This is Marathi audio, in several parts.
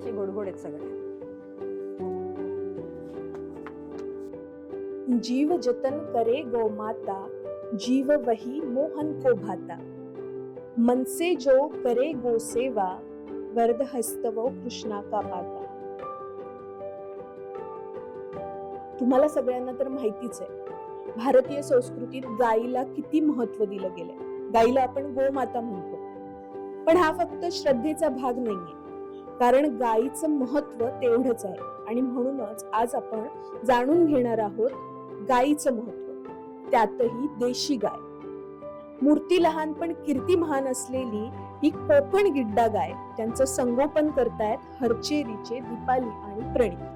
असे गोडगोड आहेत सगळे. जीव जतन करे गो माता जीव वही मोहन को भाता. मन से जो करे गो सेवा वरद हस्तवो कृष्णा का पाता. तुम्हाला सगळ्यांना तर माहितीच आहे. भारतीय संस्कृतीत गायीला किती महत्त्व दिलं गेलंय. गायीला आपण गोमाता म्हणतो. पण हा फक्त श्रद्धेचा भाग नाहीये. कारण गायीचं महत्त्व तेवढंच आहे. आणि म्हणूनच आज आपण जाणून घेणार आहोत गायीचं महत्त्व त्यातही देशी गाय. मूर्ती लहान पण कीर्ती महान असलेली ही कोकण गिड्डा गाय त्यांचं संगोपन करतायत हरचेरीचे दीपाली आणि प्रणित.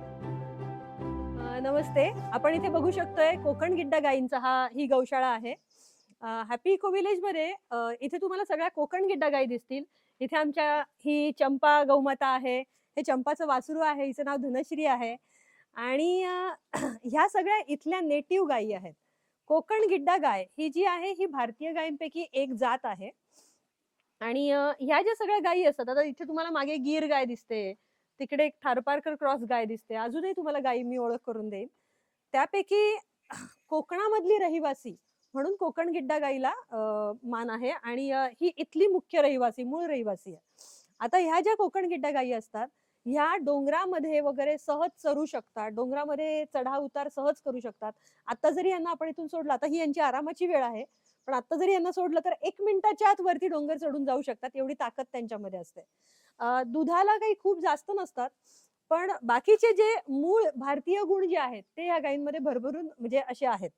नमस्ते. आपण इथे बघू शकतोय कोकण गिड्डा गायींचा हा ही गौशाळा आहे. हॅपी इको विलेजमध्ये इथे तुम्हाला सगळ्या कोकण गिड्डा गायी दिसतील. इथे आमच्या ही चंपा गौमाता आहे. हे चंपाचं वासरू आहे हिचं नाव धनश्री आहे. आणि ह्या सगळ्या इथल्या नेटिव्ह गायी आहेत. कोकण गिड्डा गाय ही जी आहे ही भारतीय गायींपैकी एक जात आहे. आणि ह्या ज्या सगळ्या गायी असतात आता इथे तुम्हाला मागे गीर गाय दिसते तिकडे एक थारपारकर क्रॉस गाय दिसते अजूनही तुम्हाला गायी मी ओळख करून देईन. त्यापैकी कोकणामधली रहिवासी म्हणून कोकण गिड्डा गाईला मान आहे आणि ही इथली मुख्य रहिवासी मूळ रहिवासी आहे. आता ह्या ज्या कोकण गिड्डा गायी असतात ह्या डोंगरामध्ये वगैरे सहज चरू शकतात डोंगरामध्ये चढाव उतार सहज करू शकतात. आता जरी यांना आपण इथून सोडलं आता ही यांची आरामाची वेळ आहे पण आता जरी यांना सोडलं तर एक मिनिटाच्या आत वरती डोंगर चढून जाऊ शकतात एवढी ताकद त्यांच्यामध्ये असते. दुधाला काही खूप जास्त नसतात पण बाकीचे जे मूळ भारतीय गुण जे आहेत ते या गायींमध्ये भरभरून म्हणजे असे आहेत.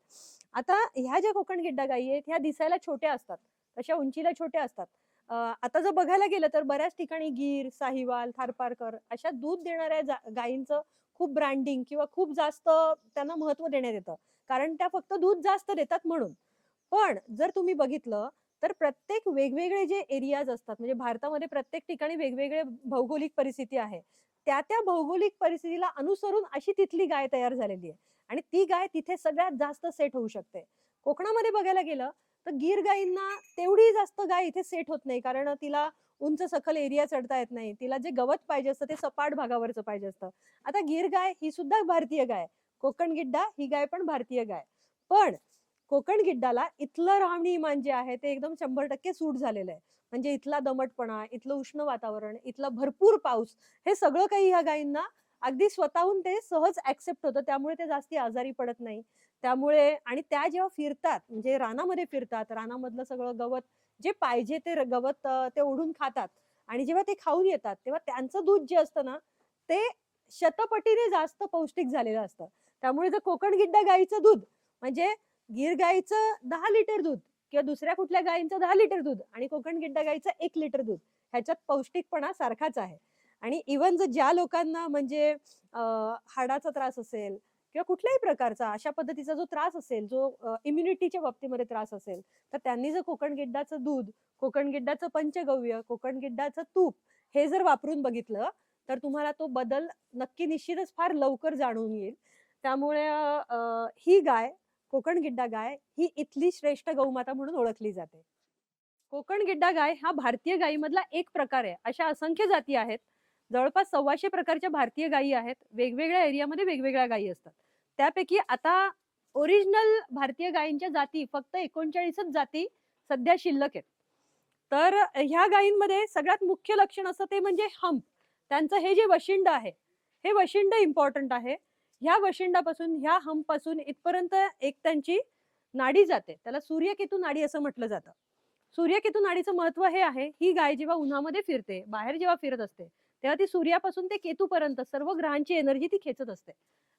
आता ह्या ज्या कोकण गिड्डा गायी आहेत ह्या दिसायला छोट्या असतात. तशा उंचीला छोट्या असतात. आता जर बघायला गेलं तर बऱ्याच ठिकाणी गीर साहिवाल थारपारकर अशा दूध देणाऱ्या गायींचं खूप ब्रँडिंग किंवा खूप जास्त त्यांना महत्त्व देण्यात येतं. कारण त्या फक्त दूध जास्त देतात म्हणून. पण जर तुम्ही बघितलं तर प्रत्येक वेगवेगळे जे एरियाज असतात म्हणजे भारतामध्ये प्रत्येक ठिकाणी वेगवेगळे भौगोलिक परिस्थिती आहे. त्या त्या भौगोलिक परिस्थितीला अनुसरून अशी तिथली गाय तयार झालेली आहे. आणि ती गाय तिथे सगळ्यात जास्त सेट होऊ शकते. कोकणामध्ये बघायला गेलं तर गीर गायींना तेवढी जास्त गाय इथे सेट होत नाही. कारण तिला उंच सखल एरिया चढता येत नाही. तिला जे गवत पाहिजे असतं ते सपाट भागावरचं पाहिजे असतं. आता गीर गाय ही सुद्धा भारतीय गाय कोकण गिड्डा ही गाय पण भारतीय गाय पण कोकण गिड्डाला इथलं राहणी इमान जे आहे ते एकदम शंभर टक्के सूट झालेलं आहे. म्हणजे इथला दमटपणा इथलं उष्ण वातावरण इथला भरपूर पाऊस हे सगळं काही ह्या गायींना अगदी स्वतःहून ते सहज ऍक्सेप्ट होतं. त्यामुळे ते जास्ती आजारी पडत नाही. त्यामुळे आणि त्या जेव्हा फिरतात म्हणजे रानामध्ये फिरतात रानामधलं सगळं गवत जे पाहिजे ते गवत ते ओढून खातात आणि जेव्हा ते खाऊन येतात तेव्हा त्यांचं दूध जे असतं ना ते शतपटीने जास्त पौष्टिक झालेलं असतं. त्यामुळे जर कोकण गिड्डा गाईचं दूध म्हणजे गीर गाईचं दहा लिटर दूध किंवा दुसऱ्या कुठल्या गायींचं दहा लिटर दूध आणि कोकण गिड्डा गाईचं एक लिटर दूध. ह्याच्यात पौष्टिकपणा सारखाच आहे. आणि इवन जर ज्या लोकांना म्हणजे हाडाचा त्रास असेल किंवा कुठल्याही प्रकारचा अशा पद्धतीचा जो त्रास असेल जो इम्युनिटीच्या बाबतीमध्ये त्रास असेल तर त्यांनी जर कोकण गिड्डाचं दूध कोकण गिड्डाचं पंचगव्य कोकण गिड्डाचं तूप हे जर वापरून बघितलं तर तुम्हाला तो बदल नक्की निश्चितच फार लवकर जाणून येईल. त्यामुळे ही गाय कोकण गिड्डा गाय ही इथली श्रेष्ठ गौमाता म्हणून ओळखली जाते. कोकण गिड्डा गाय हा भारतीय गायीमधला एक प्रकार आहे. अशा असंख्य जाती आहेत. जवळपास सव्वाशे प्रकारच्या भारतीय गायी आहेत. वेगवेगळ्या एरियामध्ये वेगवेगळ्या गायी असतात. त्यापैकी आता ओरिजिनल भारतीय गायींच्या जाती फक्त एकोणचाळीसच जाती सध्या शिल्लक आहेत. तर ह्या गायींमध्ये सगळ्यात मुख्य लक्षण असं ते म्हणजे हंप त्यांचं हे जे वशिंड आहे हे वशिंड इम्पॉर्टंट आहे. ह्या वशिंडापासून ह्या हंपपासून इथपर्यंत एक त्यांची नाडी जाते. त्याला सूर्यकेतू नाडी असं म्हटलं जातं. सूर्यकेतू नाडीचं महत्त्व हे आहे ही गाय जेव्हा उन्हामध्ये फिरते बाहेर जेव्हा फिरत असते तेव्हा ती सूर्यापासून ते केतूपर्यंत सर्व ग्रहांची एनर्जी ती खेचत असते.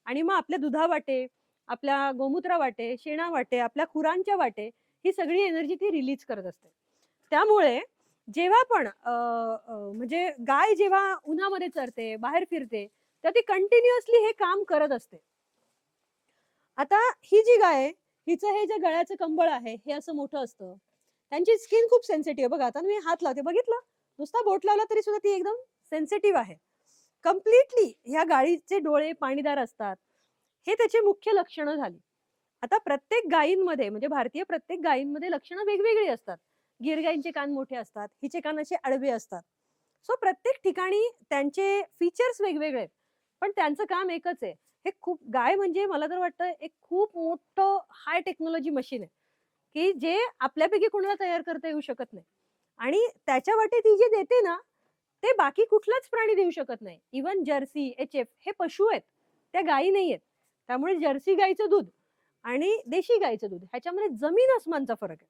आणि मग आपल्या दुधा वाटे आपल्या गोमूत्रा वाटे शेणा वाटे आपल्या खुरांच्या वाटे ही सगळी एनर्जी ती रिलीज करत असते. त्यामुळे जेव्हा पण अं, म्हणजे गाय जेव्हा उन्हामध्ये चरते बाहेर फिरते तर ती कंटिन्युअसली हे काम करत असते. आता ही जी गाय आहे हिचं हे जे गळ्याचं कंबळ आहे हे असं मोठं असतं. त्यांची स्किन खूप सेन्सिटिव्ह बघा आता मी हात लावते. बघितलं? नुसता बोट लावला तरी सुद्धा ती एकदम सेन्सिटिव्ह आहे. कम्प्लिटली ह्या गाडीचे डोळे पाणीदार असतात. हे त्याचे मुख्य लक्षणं झाली. आता प्रत्येक गायींमध्ये म्हणजे भारतीय प्रत्येक गायींमध्ये लक्षणं वेगवेगळी असतात. गिर गायींचे कान मोठे असतात. हिचे कान असे आडवे असतात. सो प्रत्येक ठिकाणी त्यांचे फीचर्स वेगवेगळे आहेत. पण त्यांचं काम एकच आहे. हे खूप गाय म्हणजे मला तर वाटतं एक खूप मोठं हाय टेक्नॉलॉजी मशीन आहे. की जे आपल्यापैकी कोणाला तयार करता येऊ शकत नाही. आणि त्याच्या वाटे ती जे देते ना ते बाकी कुठलाच प्राणी देऊ शकत नाही. इवन जर्सी एच एफ हे पशु आहेत. त्या गायी नाही आहेत. त्यामुळे जर्सी गाईचं दूध आणि देशी गाईचं दूध ह्याच्यामध्ये जमीन आसमानचा फरक आहे.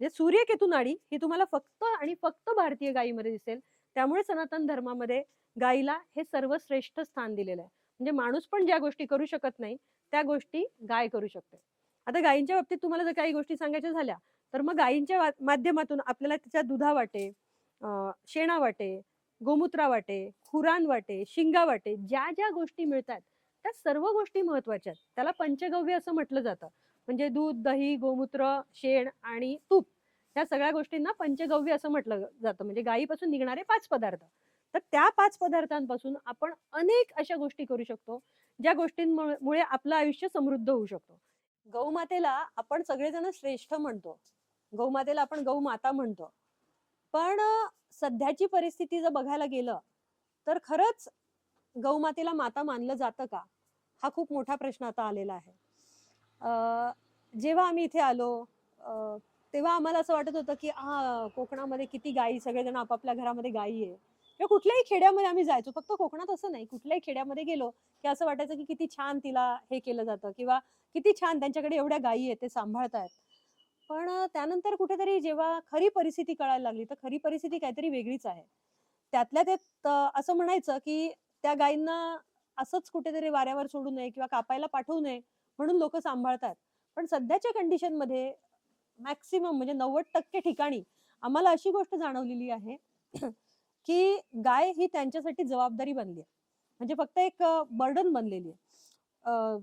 म्हणजे सूर्यकेतू नाडी ही तुम्हाला फक्त आणि फक्त भारतीय गायीमध्ये दिसेल. त्यामुळे सनातन धर्मामध्ये गायीला हे सर्वश्रेष्ठ स्थान दिलेलं आहे. म्हणजे माणूस पण ज्या गोष्टी करू शकत नाही त्या गोष्टी गाय करू शकते. आता गायींच्या बाबतीत तुम्हाला जर काही गोष्टी सांगायच्या झाल्या तर मग गायींच्या माध्यमातून आपल्याला तिच्या दुधा वाटे शेणा वाटे गोमूत्रा वाटे खुरान वाटे शिंगा वाटे ज्या ज्या गोष्टी मिळतात त्या सर्व गोष्टी महत्त्वाच्या आहेत. त्याला पंचगव्य असं म्हटलं जातं. म्हणजे दूध दही गोमूत्र शेण आणि तूप. ह्या सगळ्या गोष्टींना पंचगव्य असं म्हटलं जातं. म्हणजे गायीपासून निघणारे पाच पदार्थ. तर त्या पाच पदार्थांपासून आपण अनेक अशा गोष्टी करू शकतो ज्या गोष्टींमुळे आपलं आयुष्य समृद्ध होऊ शकतो. गौमातेला आपण सगळेजण श्रेष्ठ म्हणतो. गौमातेला आपण गौमाता म्हणतो. पण सध्याची परिस्थिती जर बघायला गेलं तर खरंच गौमातेला माता मानलं जातं का? हा खूप मोठा प्रश्न आता आलेला आहे. जेव्हा आम्ही इथे आलो तेव्हा आम्हाला असं वाटत होतं की हा कोकणामध्ये किती गायी सगळेजण आपापल्या घरामध्ये गायी आहे. किंवा कुठल्याही खेड्यामध्ये आम्ही जायचो फक्त कोकणात असं नाही कुठल्याही खेड्यामध्ये गेलो की असं वाटायचं की किती छान तिला हे केलं जातं किंवा किती छान त्यांच्याकडे एवढ्या गायी आहेत ते सांभाळतायत. पण त्यानंतर कुठेतरी जेव्हा खरी परिस्थिती कळायला लागली तर खरी परिस्थिती काहीतरी वेगळीच आहे. त्यातल्या त्यात असं म्हणायचं की त्या गायींना असंच कुठेतरी वाऱ्यावर सोडू नये किंवा कापायला पाठवू नये म्हणून लोक सांभाळतात पण सध्याच्या कंडिशनमध्ये मॅक्सिमम म्हणजे नव्वद टक्के ठिकाणी आम्हाला अशी गोष्ट जाणवलेली आहे की गाय ही त्यांच्यासाठी जबाबदारी बनली आहे. म्हणजे फक्त एक बर्डन बनलेली आहे.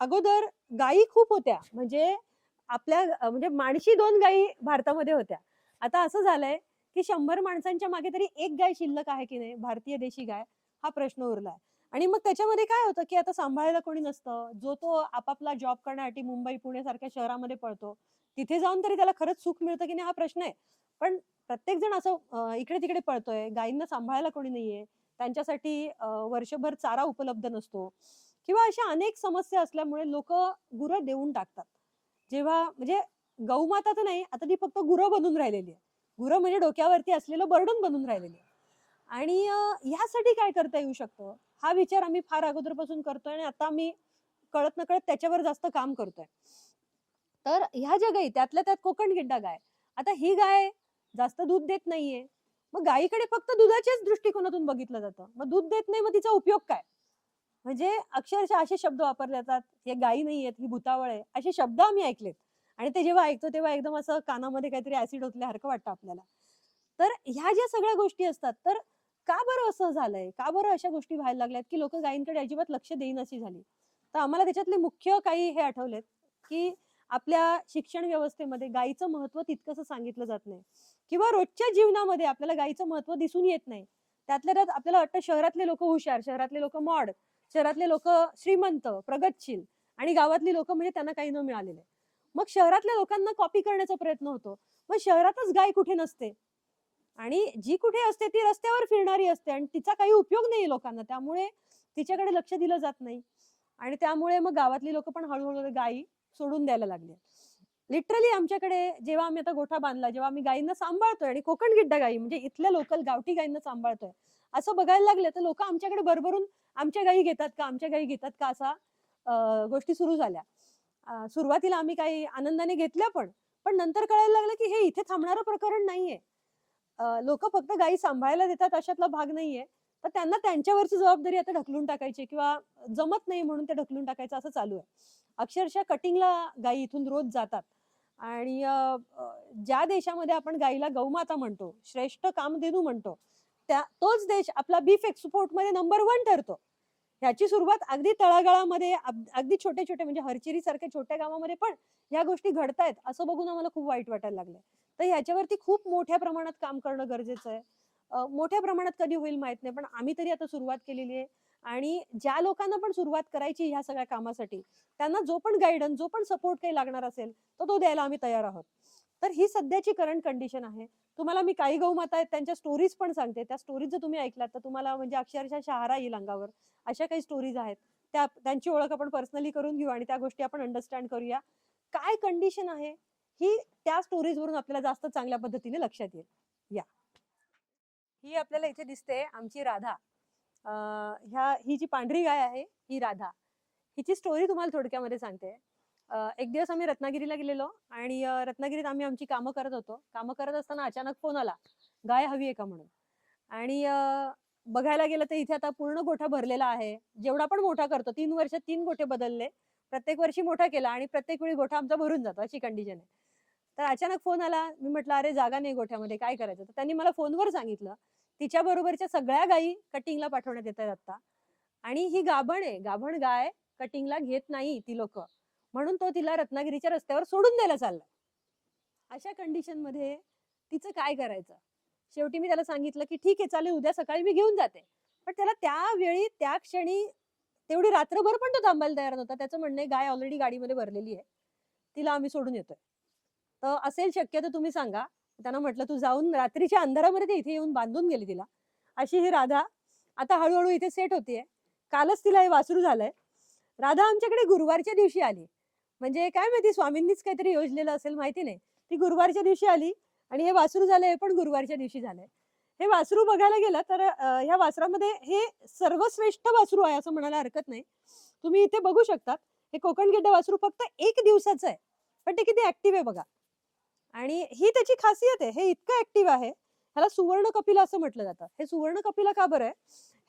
अगोदर गायी खूप होत्या. म्हणजे आपल्या म्हणजे माणशी दोन गायी भारतामध्ये होत्या. आता असं झालंय की शंभर माणसांच्या मागे तरी एक गाय शिल्लक आहे की नाही? भारतीय देशी गाय हा प्रश्न उरलाय. आणि मग त्याच्यामध्ये काय होतं की आता सांभाळायला कोणी नसतं. जो तो आपापला जॉब करण्यासाठी मुंबई पुणे सारख्या शहरामध्ये पळतो. तिथे जाऊन तरी त्याला खरंच सुख मिळतं की नाही हा प्रश्न आहे. पण प्रत्येक जण असं इकडे तिकडे पळतोय. गायींना सांभाळायला कोणी नाहीये. त्यांच्यासाठी वर्षभर चारा उपलब्ध नसतो. किंवा अशा अनेक समस्या असल्यामुळे लोक गुरं देऊन टाकतात. जेव्हा म्हणजे गौमाता तर नाही आता ती फक्त गुरं बनून राहिलेली आहे. गुरं म्हणजे डोक्यावरती असलेलं बर्डन बनून राहिलेली आहे. आणि ह्यासाठी काय करता येऊ शकतं? हा विचार आम्ही फार अगोदरपासून करतोय आणि आता आम्ही कळत नकळत त्याच्यावर जास्त काम करतोय. तर ह्या ज्या गायी त्यातल्या त्यात कोकण गिड्डा गाय. आता ही गाय जास्त दूध देत नाहीये. मग गायीकडे फक्त दुधाच्याच दृष्टिकोनातून बघितलं जातं. मग दूध देत नाही मग तिचा उपयोग काय? म्हणजे अक्षरशः असे शब्द वापरले जातात हे गायी नाही आहेत ही भुतावळ आहे. असे शब्द आम्ही ऐकलेत. आणि ते जेव्हा ऐकतो तेव्हा एकदम असं कानामध्ये काहीतरी ऍसिड ओतल्यासारखं वाटतं आपल्याला. तर ह्या ज्या सगळ्या गोष्टी असतात तर का बरं असं झालंय? का बरं अशा गोष्टी व्हायला लागल्यात की लोक गायींकडे अजिबात लक्ष देईन अशी झाली? तर आम्हाला त्याच्यातले मुख्य काही हे आठवलेत की आपल्या शिक्षण व्यवस्थेमध्ये गायीचं महत्त्व तितकंसं सांगितलं जात नाही. किंवा रोजच्या जीवनामध्ये आपल्याला गायीचं महत्त्व दिसून येत नाही. त्यातल्या त्यात आपल्याला वाटतं शहरातले लोक हुशार शहरातले लोक मॉड शहरातले लोक श्रीमंत प्रगतशील आणि गावातली लोक म्हणजे त्यांना काही न मिळालेले मग शहरातल्या लोकांना कॉपी करण्याचा प्रयत्न होतो. मग शहरातच गाय कुठे नसते? आणि जी कुठे असते ती रस्त्यावर फिरणारी असते आणि तिचा काही उपयोग नाही लोकांना. त्यामुळे तिच्याकडे लक्ष दिलं जात नाही. आणि त्यामुळे मग गावातली लोक पण हळूहळू गायी सोडून द्यायला लागले लिटरली आमच्याकडे जेव्हा आम्ही आता गोठा बांधला जेव्हा आम्ही गायींना सांभाळतोय आणि कोकण गिड्डा गायी म्हणजे इथल्या लोकल गावठी गायींना सांभाळतोय असं बघायला लागलं तर लोक आमच्याकडे भरभरून आमच्या गायी घेतात का आमच्या गायी घेतात का असा गोष्टी सुरू झाल्या. सुरुवातीला आम्ही काही आनंदाने घेतल्या पण पण नंतर कळायला लागलं की हे इथे थांबणारं प्रकरण नाहीये. लोक फक्त गायी सांभाळायला देतात अशातला भाग नाहीये. तर त्यांना त्यांच्यावरची जबाबदारी आता ढकलून टाकायची किंवा जमत नाही म्हणून ते ढकलून टाकायचं असं चालू आहे. अक्षरशः कटिंगला गायी इथून रोज जातात. आणि ज्या देशामध्ये आपण गायीला गौमाता म्हणतो श्रेष्ठ कामधेनू म्हणतो त्या तोच देश आपला बीफ एक्सपोर्टमध्ये नंबर वन ठरतो. ह्याची सुरुवात अगदी तळागाळामध्ये अगदी छोटे छोटे म्हणजे हरचिरी सारख्या छोट्या गावामध्ये पण ह्या गोष्टी घडतायत असं बघून आम्हाला खूप वाईट वाटायला लागलंय. तर ह्याच्यावरती खूप मोठ्या प्रमाणात काम करणं गरजेचं आहे. मोठ्या प्रमाणात कधी होईल माहीत नाही पण आम्ही तरी आता सुरुवात केलेली आहे. आणि ज्या लोकांना पण सुरुवात करायची ह्या सगळ्या कामासाठी त्यांना जो पण गायडन्स जो पण सपोर्ट काही लागणार असेल तर तो द्यायला आम्ही तयार आहोत. तर ही सध्याची करंट कंडिशन आहे. तुम्हाला मी काही गौमाता आहेत त्यांच्या स्टोरीज पण सांगते. त्या स्टोरीज जर तुम्ही ऐकलात तर तुम्हाला म्हणजे अक्षरशः शहारा येईल अंगावर. अशा काही स्टोरीज आहेत. त्या त्यांची ओळख आपण पर्सनली करून घेऊ आणि त्या गोष्टी आपण अंडरस्टँड करूया. काय कंडिशन आहे? ही त्या स्टोरीज वरून आपल्याला जास्त चांगल्या पद्धतीने लक्षात येईल. या. ही आपल्याला इथे दिसते आमची राधा. ह्या ही जी पांढरी गाय आहे ही राधा. हिची स्टोरी तुम्हाला थोडक्यामध्ये सांगते. एक दिवस आम्ही रत्नागिरीला गेलेलो आणि रत्नागिरीत आम्ही आमची कामं करत होतो. कामं करत असताना अचानक फोन आला गाय हवी आहे का? म्हणून. आणि बघायला गेलं तर इथे आता पूर्ण गोठा भरलेला आहे. जेवढा पण मोठा करतो तीन वर्ष तीन गोठे बदलले. प्रत्येक वर्षी मोठा केला आणि प्रत्येक वेळी गोठा आमचा भरून जातो अशी कंडिशन आहे. तर अचानक फोन आला. मी म्हटलं अरे जागा नाही गोठ्यामध्ये. काय करायचं? तर त्यांनी मला फोनवर सांगितलं. तिच्या बरोबरच्या सगळ्या गायी कटिंगला पाठवण्यात येतात आता. आणि ही गाभण आहे गाभण गाय कटिंगला घेत नाही ती लोक. म्हणून तो तिला रत्नागिरीच्या रस्त्यावर सोडून द्यायला चाललाय. अशा कंडिशनमध्ये तिचं काय करायचं? शेवटी मी त्याला सांगितलं की ठीक आहे चालेल उद्या सकाळी मी घेऊन जाते. पण त्याला त्यावेळी त्या क्षणी तेवढी रात्रभर पण तो थांबायला तयार नव्हता. त्याचं म्हणणं आहे गाय ऑलरेडी गाडीमध्ये भरलेली आहे. तिला आम्ही सोडून येतोय. तर असेल शक्य तर तुम्ही सांगा त्यांना म्हटलं तू जाऊन रात्रीच्या अंधारामध्ये ते इथे येऊन बांधून गेली तिला. अशी ही राधा आता हळूहळू इथे सेट होतीये. कालच तिला हे वासरू झालंय. राधा आमच्याकडे गुरुवारच्या दिवशी आली. म्हणजे काय माहिती स्वामींनीच काहीतरी योजलेलं असेल माहिती नाही. ती गुरुवारच्या दिवशी आली आणि हे वासरू झालंय हे पण गुरुवारच्या दिवशी झालंय. हे वासरू बघायला गेलं तर ह्या वासरामध्ये हे सर्वश्रेष्ठ वासरू आहे असं म्हणायला हरकत नाही. तुम्ही इथे बघू शकतात हे कोकण गिड्डा वासरू फक्त एक दिवसाचं आहे. पण ते किती ऍक्टिव्ह आहे बघा. आणि ही त्याची खासियत आहे हे इतकं ऍक्टिव्ह आहे ह्याला सुवर्ण कपिला असं म्हटलं जातं. हे सुवर्ण कपिला का बरं आहे?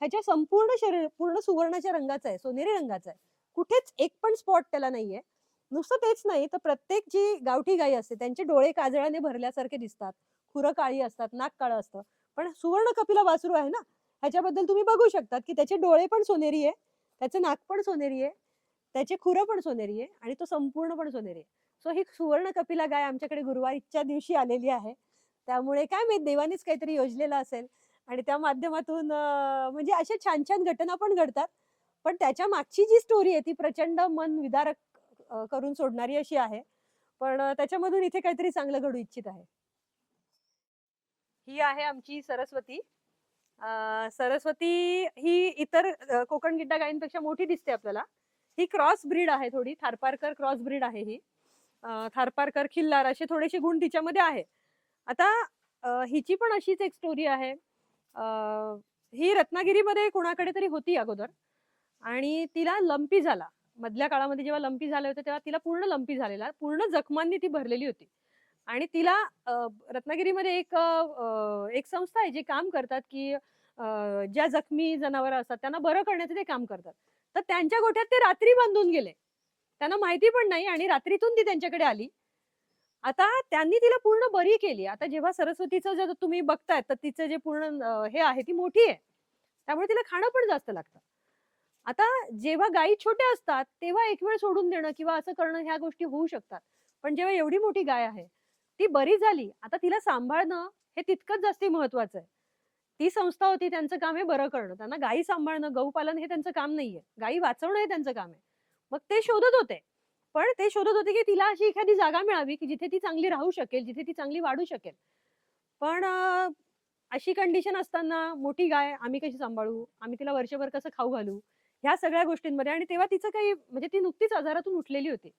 ह्याच्या संपूर्ण शरीर पूर्ण सुवर्णाच्या रंगाचं आहे सोनेरी रंगाचं आहे. कुठेच एक पण स्पॉट त्याला नाहीये. नुसतं तेच नाही तर प्रत्येक जी गावठी गाई असते त्यांचे डोळे काजळाने भरल्यासारखे दिसतात. खुरं काळी असतात नाक काळं असतं. पण सुवर्ण कपिला वासरू आहे ना? ह्याच्याबद्दल तुम्ही बघू शकतात की त्याचे डोळे पण सोनेरी आहे त्याचं नाक पण सोनेरी आहे त्याचे खुरं पण सोनेरी आहे आणि तो संपूर्ण पण सोनेरी आहे. सो ही सुवर्ण कपिला गाय आमच्याकडे गुरुवारीच्या दिवशी आलेली आहे. त्यामुळे काय माहीत देवानेच काहीतरी योजलेलं असेल. आणि त्या माध्यमातून म्हणजे अशा छान छान घटना पण घडतात. पण त्याच्या मागची जी स्टोरी आहे ती प्रचंड मन विदारक करून सोडणारी अशी आहे. पण त्याच्यामधून इथे काहीतरी चांगलं घडू इच्छित आहे. ही आहे आमची सरस्वती. सरस्वती ही इतर कोकण गिड्डा गायींपेक्षा मोठी दिसते आपल्याला. ही क्रॉस ब्रीड आहे थोडी थारपारकर क्रॉस ब्रीड आहे ही. थारपारकर खिल्लार असे थोडेसे गुण तिच्यामध्ये आहे. आता हिची पण अशीच एक स्टोरी आहे. ही रत्नागिरीमध्ये कोणाकडे तरी होती अगोदर आणि तिला लंपी झाला. मधल्या काळामध्ये जेव्हा लंपी झाले होते तेव्हा तिला पूर्ण लंपी झालेला पूर्ण जखमांनी ती भरलेली होती. आणि तिला रत्नागिरीमध्ये एक एक संस्था आहे जे काम करतात की ज्या जखमी जनावर असतात त्यांना बरं करण्याचं ते काम करतात. तर त्यांच्या गोठ्यात ते रात्री बांधून गेले. त्यांना माहिती पण नाही आणि रात्रीतून ती त्यांच्याकडे आली. आता त्यांनी तिला पूर्ण बरी केली. आता जेव्हा सरस्वतीचं जर तुम्ही बघताय तर तिचं जे पूर्ण हे आहे ती मोठी आहे. त्यामुळे तिला खाणं पण जास्त लागतं. आता जेव्हा गायी छोट्या असतात तेव्हा एक वेळ सोडून देणं किंवा असं करणं ह्या गोष्टी होऊ शकतात. पण जेव्हा एवढी मोठी गाय आहे ती बरी झाली. आता तिला सांभाळणं हे तितकंच जास्ती महत्वाचं आहे. ती संस्था होती त्यांचं काम आहे बरं करणं. त्यांना गायी सांभाळणं गहू पालन हे त्यांचं काम नाहीये. गायी वाचवणं हे त्यांचं काम आहे. मग ते शोधत होते. पण ते शोधत होते की तिला अशी एखादी जागा मिळावी की जिथे ती चांगली राहू शकेल जिथे ती चांगली वाढू शकेल. पण अशी कंडिशन असताना मोठी गाय आम्ही कशी सांभाळू? आम्ही तिला वर्षभर कसं खाऊ घालू? ह्या सगळ्या गोष्टींमध्ये आणि तेव्हा तिचं काही म्हणजे ती नुकतीच आजारातून उठलेली होती.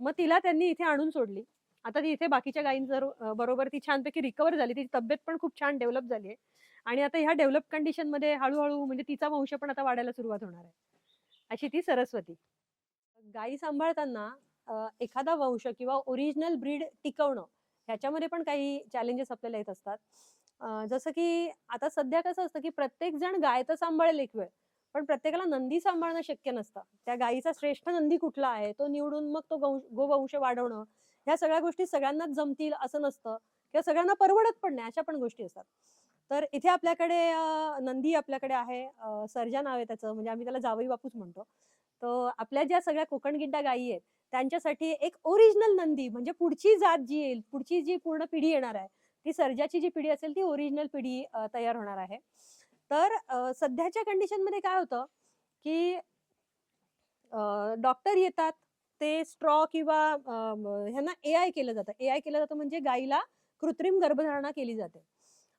मग तिला त्यांनी इथे आणून सोडली. आता ती इथे बाकीच्या गायींचं बरोबर ती छानपैकी रिकवर झाली तिची तब्येत पण खूप छान डेव्हलप झाली आहे. आणि आता ह्या डेव्हलप कंडिशनमध्ये हळूहळू म्हणजे तिचा वंश पण आता वाढायला सुरुवात होणार आहे. अशी ती सरस्वती. गायी सांभाळताना एखादा वंश किंवा ओरिजिनल ब्रीड टिकवणं ह्याच्यामध्ये पण काही चॅलेंजेस आपल्याला येत असतात. जसं की आता सध्या कसं असतं की प्रत्येक जण गाय तर सांभाळेल एक वेळ पण प्रत्येकाला नंदी सांभाळणं शक्य नसतं. त्या गायीचा श्रेष्ठ नंदी कुठला आहे तो निवडून मग तो गोवंश वाढवणं ह्या सगळ्या गोष्टी सगळ्यांनाच जमतील असं नसतं किंवा सगळ्यांना परवडत पण नाही अशा पण गोष्टी असतात. तर इथे आपल्याकडे नंदी आपल्याकडे आहे सर्जा नाव आहे त्याचं म्हणजे आम्ही त्याला जावई बापूच म्हणतो. तर आपल्या ज्या सगळ्या कोकण गिड्डा गायी आहेत त्यांच्यासाठी एक ओरिजिनल नंदी म्हणजे पुढची जात जी येईल पुढची जी पूर्ण पिढी येणार आहे ती सर्जाची जी पिढी असेल ती ओरिजिनल पिढी तयार होणार आहे. तर सध्याच्या कंडिशनमध्ये काय होतं की डॉक्टर येतात ते स्ट्रॉ किंवा ह्यांना ए आय केलं जातं. ए आय केलं जातं म्हणजे गाईला कृत्रिम गर्भधारणा केली जाते.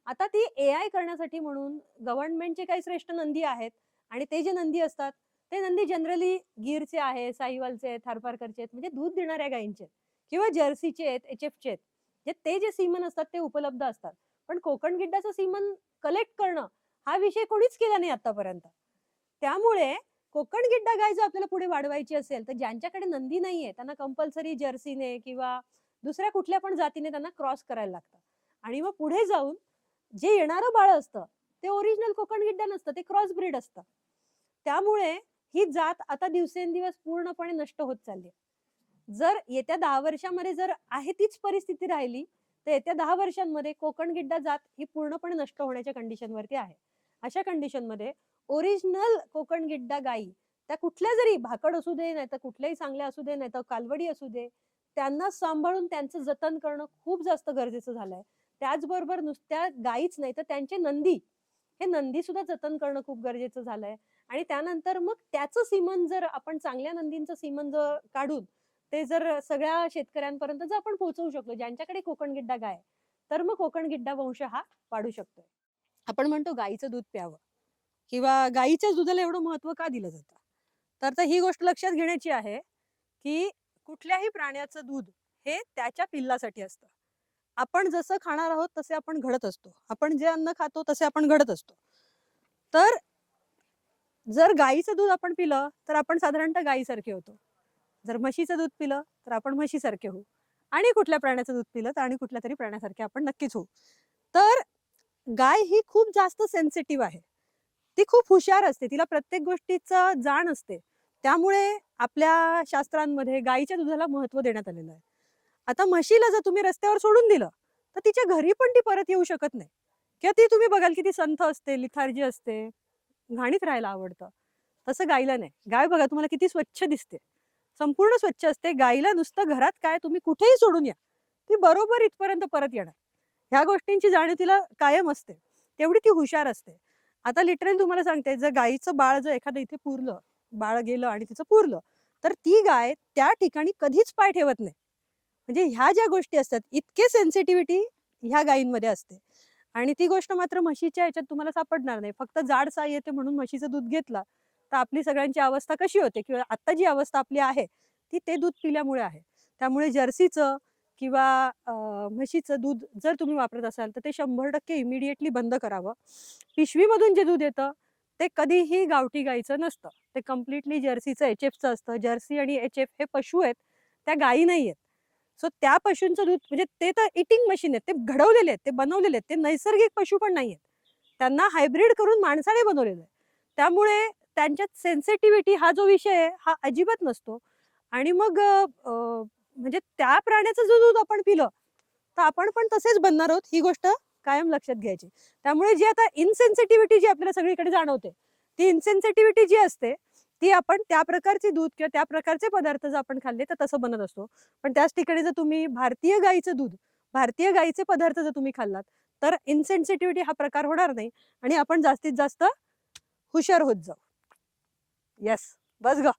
आता ती ए आय करण्यासाठी म्हणून गव्हर्नमेंटचे काही श्रेष्ठ नंदी आहेत आणि ते जे नंदी असतात ते नंदी जनरली गिरचे आहे साहिवालचे आहेत थारपारकरचे आहेत म्हणजे दूध देणाऱ्या गायींचे आहेत किंवा जर्सीचे आहेत एच एफचे आहेत. जे ते जे सीमन असतात ते उपलब्ध असतात. पण कोकण गिड्डाचं सीमन कलेक्ट करणं हा विषय कोणीच केला नाही आतापर्यंत. त्यामुळे कोकण गिड्डा गाय जर आपल्याला पुढे वाढवायची असेल तर ज्यांच्याकडे नंदी नाहीये त्यांना कंपल्सरी जर्सीने किंवा दुसऱ्या कुठल्या पण जातीने त्यांना क्रॉस करायला लागतं. आणि मग पुढे जाऊन जे येणारं बाळ असतं ते ओरिजिनल कोकण गिड्डा नसतं ते क्रॉस ब्रीड असतं. त्यामुळे ही जात आता दिवसेंदिवस पूर्णपणे नष्ट होत चालली आहे. जर येत्या दहा वर्षामध्ये जर आहे तीच परिस्थिती राहिली तर येत्या दहा वर्षांमध्ये कोकण गिड्डा जात ही पूर्णपणे नष्ट होण्याच्या कंडिशनवरती आहे. अशा कंडिशनमध्ये ओरिजिनल कोकण गिड्डा गायी त्या कुठल्या जरी भाकड असू दे नाही तर कुठल्याही चांगल्या असू दे नाही तर कालवडी असू दे त्यांना सांभाळून त्यांचं जतन करणं खूप जास्त गरजेचं झालंय. त्याचबरोबर नुसत्या गायीच नाही तर त्यांचे नंदी हे नंदी सुद्धा जतन करणं खूप गरजेचं झालंय. आणि त्यानंतर मग त्याचं सीमन जर आपण चांगल्या नंदींचं सीमन जर काढून ते जर सगळ्या शेतकऱ्यांपर्यंत जर आपण पोहोचवू शकलो ज्यांच्याकडे कोकण गिड्डा गाय तर मग कोकण गिड्डा वंश हा वाढू शकतोय. आपण म्हणतो गाईचं दूध प्यावं किंवा गाईच्या दुधाला एवढं महत्त्व का दिलं जातं? तर तर ही गोष्ट लक्षात घेण्याची आहे की कुठल्याही प्राण्याचं दूध हे त्याच्या पिल्लासाठी असतं. आपण जसं खाणार आहोत तसे आपण घडत असतो. आपण जे अन्न खातो तसे आपण घडत असतो. तर जर गाईचं दूध आपण पिलं तर आपण साधारणतः गाईसारखे होतो. जर म्हशीचं दूध पिलं तर आपण म्हशीसारखे होऊ. आणि कुठल्या प्राण्याचं दूध पिलं तर आणि कुठल्या तरी प्राण्यासारखे आपण नक्कीच होऊ. तर गाय ही खूप जास्त सेन्सिटिव्ह आहे. ती खूप हुशार असते. तिला प्रत्येक गोष्टीचं जाण असते. त्यामुळे आपल्या शास्त्रांमध्ये गायीच्या दुधाला महत्त्व देण्यात आलेलं आहे. आता म्हशीला जर तुम्ही रस्त्यावर सोडून दिलं तर तिच्या घरी पण ती परत येऊ शकत नाही. किंवा ती तुम्ही बघाल की ती संथ असते लिथार्जी असते. घाणीत राहायला आवडतं. तसं गायला नाही. गाय बघा तुम्हाला किती स्वच्छ दिसते. संपूर्ण स्वच्छ असते. गायीला नुसतं घरात काय तुम्ही कुठेही सोडून या. ती बरोबर इथपर्यंत परत येणार. ह्या गोष्टींची जाणीव तिला कायम असते. तेवढी ती हुशार असते. आता लिटरली तुम्हाला सांगते जर गायीचं बाळ जर एखादं इथे पुरलं बाळ गेलं आणि तिचं पुरलं तर ती गाय त्या ठिकाणी कधीच पाय ठेवत नाही. म्हणजे ह्या ज्या गोष्टी असतात इतके सेन्सिटिव्हिटी ह्या गायींमध्ये असते. आणि ती गोष्ट मात्र म्हशीच्या ह्याच्यात तुम्हाला सापडणार नाही. फक्त जाड साई येते म्हणून म्हशीचं दूध घेतला तर आपली सगळ्यांची अवस्था कशी होते? किंवा आता जी अवस्था आपली आहे ती ते दूध पिल्यामुळे आहे. त्यामुळे जर्सीचं किंवा म्हशीचं दूध जर तुम्ही वापरत असाल तर ते शंभर टक्के इमिडिएटली बंद करावं. पिशवीमधून जे दूध येतं ते कधीही गावठी गाईचं नसतं. ते कम्प्लिटली जर्सीचं एच एफचं असतं. जर्सी आणि एच एफ हे पशु आहेत त्या गायी नाही आहेत. सो त्या पशूंचं दूध म्हणजे ते तर इटिंग मशीन आहेत ते घडवलेले आहेत ते बनवलेले आहेत ते नैसर्गिक पशु पण नाही आहेत त्यांना हायब्रिड करून माणसाने बनवलेलं आहे. त्यामुळे त्यांच्यात सेन्सिटिव्हिटी हा जो विषय आहे हा अजिबात नसतो. आणि मग म्हणजे त्या प्राण्याचं जो दूध आपण पिलं तर आपण पण तसेच बनणार आहोत ही गोष्ट कायम लक्षात घ्यायची. त्यामुळे जी आता इनसेन्सिटिव्हिटी जी आपल्याला सगळीकडे जाणवते ती इनसेन्सिटिव्हिटी जी असते ती आपण त्या प्रकारचे दूध किंवा त्या प्रकारचे पदार्थ जर आपण खाल्ले तर तसं बनत असतो. पण त्याच ठिकाणी जर तुम्ही भारतीय गाईचं दूध भारतीय गाईचे पदार्थ जर तुम्ही खाल्लात तर इन्सेन्सिटिव्हिटी हा प्रकार होणार नाही आणि आपण जास्तीत जास्त हुशार होत जाऊ. येस बस ग.